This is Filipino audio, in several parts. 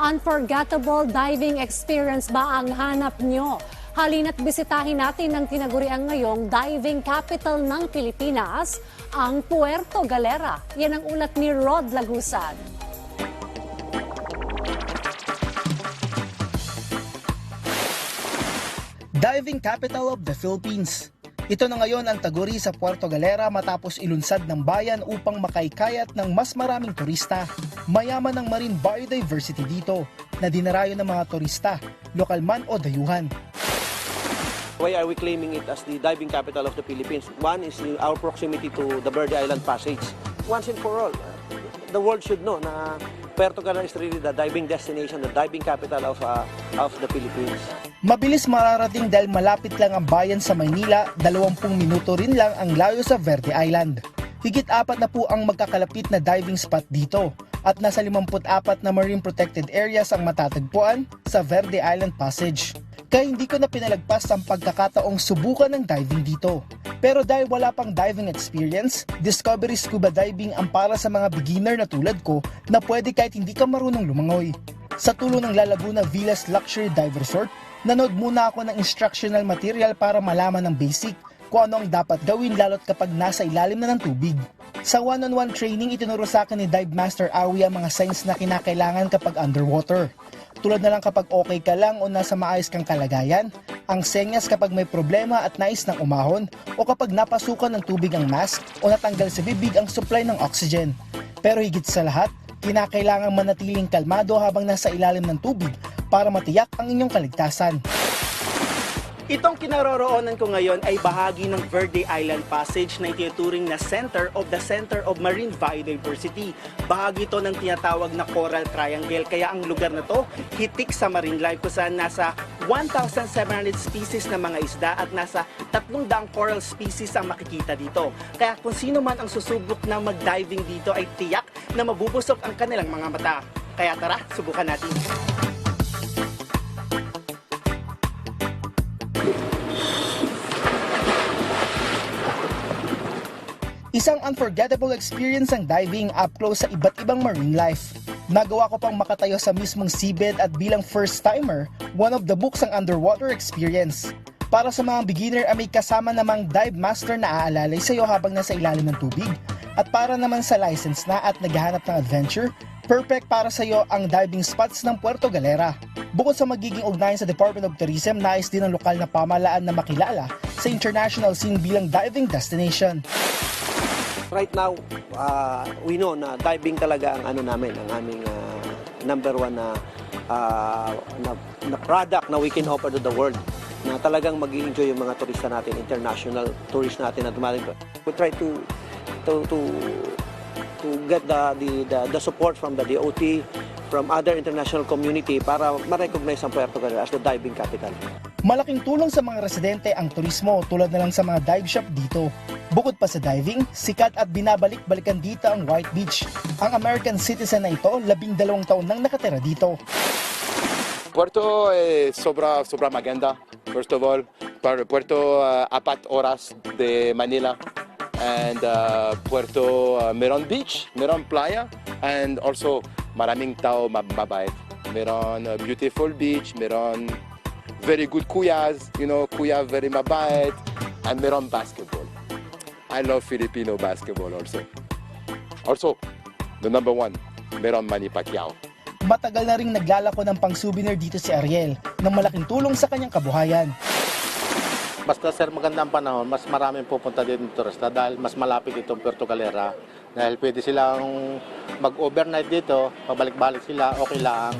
Unforgettable diving experience ba ang hanap nyo? Halina't bisitahin natin ang tinaguriang ngayong diving capital ng Pilipinas, ang Puerto Galera. Yan ang ulat ni Rod Lagusan. Diving capital of the Philippines. Ito na ngayon ang taguri sa Puerto Galera matapos ilunsad ng bayan upang makaykayat ng mas maraming turista. Mayaman ang marine biodiversity dito na dinarayo ng mga turista, lokal man o dayuhan. Why are we claiming it as the diving capital of the Philippines? One is our proximity to the Verde Island Passage. Once and for all, the world should know na Puerto Galera is really the diving destination, the diving capital of, uh, of the Philippines. Mabilis mararating dahil malapit lang ang bayan sa Maynila, 20 minuto rin lang ang layo sa Verde Island. Higit apat na po ang magkakalapit na diving spot dito at nasa 54 na marine protected areas ang matatagpuan sa Verde Island Passage. Kaya hindi ko na pinalagpas ang pagkakataong subukan ng diving dito. Pero dahil wala pang diving experience, Discovery Scuba Diving ang para sa mga beginner na tulad ko na pwede kahit hindi ka marunong lumangoy. Sa tulong ng Lalaguna Villas Luxury Dive Resort, nanood muna ako ng instructional material para malaman ng basic kung ano ang dapat gawin lalo't kapag nasa ilalim na ng tubig. Sa one-on-one training, itinuro sa akin ni Dive Master Awi ang mga signs na kinakailangan kapag underwater. Tulad na lang kapag okay ka lang o nasa maayos kang kalagayan, ang senyas kapag may problema at nais ng umahon, o kapag napasukan ng tubig ang mask o natanggal sa bibig ang supply ng oxygen. Pero higit sa lahat, kinakailangan manatiling kalmado habang nasa ilalim ng tubig para matiyak ang inyong kaligtasan. Itong kinaroroonan ko ngayon ay bahagi ng Verde Island Passage na itinuturing na Center of the Center of Marine Biodiversity. Bahagi ito ng tinatawag na Coral Triangle kaya ang lugar na to hitik sa marine life kung saan nasa 1,700 species na mga isda at nasa 300 coral species ang makikita dito. Kaya kung sino man ang susubok na mag-diving dito ay tiyak na mabubusok ang kanilang mga mata. Kaya tara, subukan natin. Isang unforgettable experience ang diving up close sa iba't ibang marine life. Nagawa ko pang makatayo sa mismong seabed at bilang first timer, one of the books ang underwater experience. Para sa mga beginner ay may kasama namang dive master na aalalay sa iyo habang nasa ilalim ng tubig. At para naman sa license na at naghahanap ng adventure, perfect para sa iyo ang diving spots ng Puerto Galera. Bukod sa magiging ugnayan sa Department of Tourism, nais din ng lokal na pamahalaan na makilala sa international scene bilang diving destination. Right now, uh, we know na diving talaga ang ano namin, ang aming uh, number one na, uh, na, na product na we can offer to the world na talagang mag enjoy yung mga turista natin, international tourist natin na dumating. We try to to to to get the, the the the support from the DOT, from other international community para ma-recognize ang Puerto Galera as the diving capital. Malaking tulong sa mga residente ang turismo tulad na lang sa mga dive shop dito. Bukod pa sa diving, sikat at binabalik-balikan dito ang White Beach. Ang American citizen na ito, labing dalawang taon nang nakatira dito. Puerto eh, sobra sobra maganda. First of all, Puerto uh, apat oras de Manila and uh, Puerto uh, Meron Beach, Meron Playa and also maraming tao mab- mabait. Meron uh, beautiful beach, meron very good kuyas, you know, kuya very mabait and meron basketball. I love Filipino basketball also. Also, the number one, meron Manny Pacquiao. Matagal na ring naglalako ng pang-souvenir dito si Ariel ng malaking tulong sa kanyang kabuhayan. Basta sir maganda ang panahon, mas maraming pupunta din ng turista dahil mas malapit itong Puerto Galera. Dahil pwede silang mag-overnight dito, pabalik-balik sila, okay lang.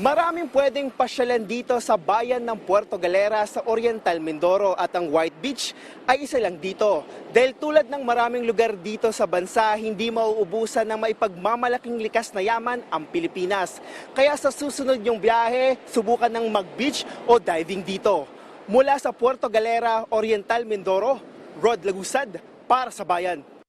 Maraming pwedeng pasyalan dito sa bayan ng Puerto Galera sa Oriental Mindoro at ang White Beach ay isa lang dito. Dahil tulad ng maraming lugar dito sa bansa, hindi mauubusan ng maipagmamalaking likas na yaman ang Pilipinas. Kaya sa susunod yung biyahe, subukan ng mag-beach o diving dito. Mula sa Puerto Galera, Oriental Mindoro, Rod Lagusad para sa bayan.